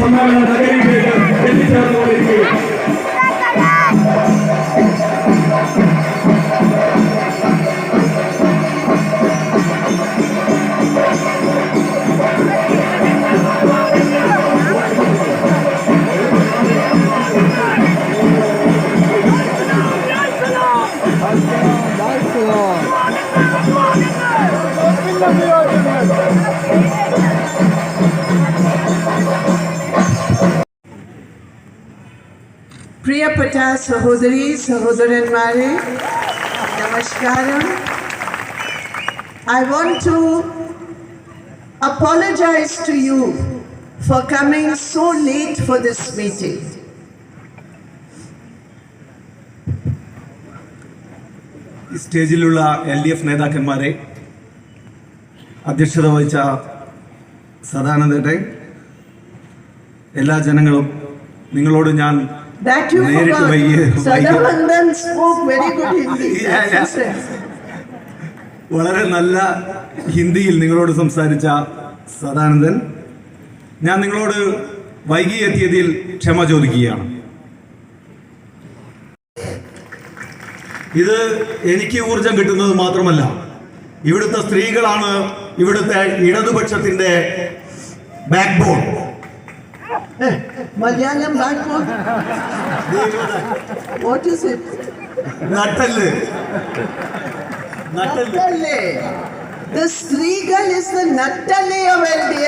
संभावना नगरी बेटर इसी तरह हो रही है Thank you. പ്രിയപ്പെട്ട സഹോദരി സഹോദരന്മാരെ നമസ്കാരം. I want to apologize to you for coming so late for this meeting ഈ സ്റ്റേജിലുള്ള എൽ ഡി എഫ് നേതാക്കന്മാരെ അധ്യക്ഷത വഹിച്ച സദാനന്ദട്ടെ എല്ലാ ജനങ്ങളും നിങ്ങളോട് ഞാൻ That you forgot. Sadhavandan spoke very good Hindi. Yeah, That's yeah. വളരെ നല്ല ഹിന്ദിയിൽ നിങ്ങളോട് സംസാരിച്ച സദാനന്ദൻ ഞാൻ നിങ്ങളോട് വൈകി എത്തിയതിൽ ക്ഷമ ചോദിക്കുകയാണ് ഇത് എനിക്ക് ഊർജം കിട്ടുന്നത് മാത്രമല്ല ഇവിടുത്തെ സ്ത്രീകളാണ് ഇവിടുത്തെ ഇടതുപക്ഷത്തിന്റെ back Eh. What is it? നട്ടൽ നട്ടൽ Nattale. The Strigal is the Nattale of LDF.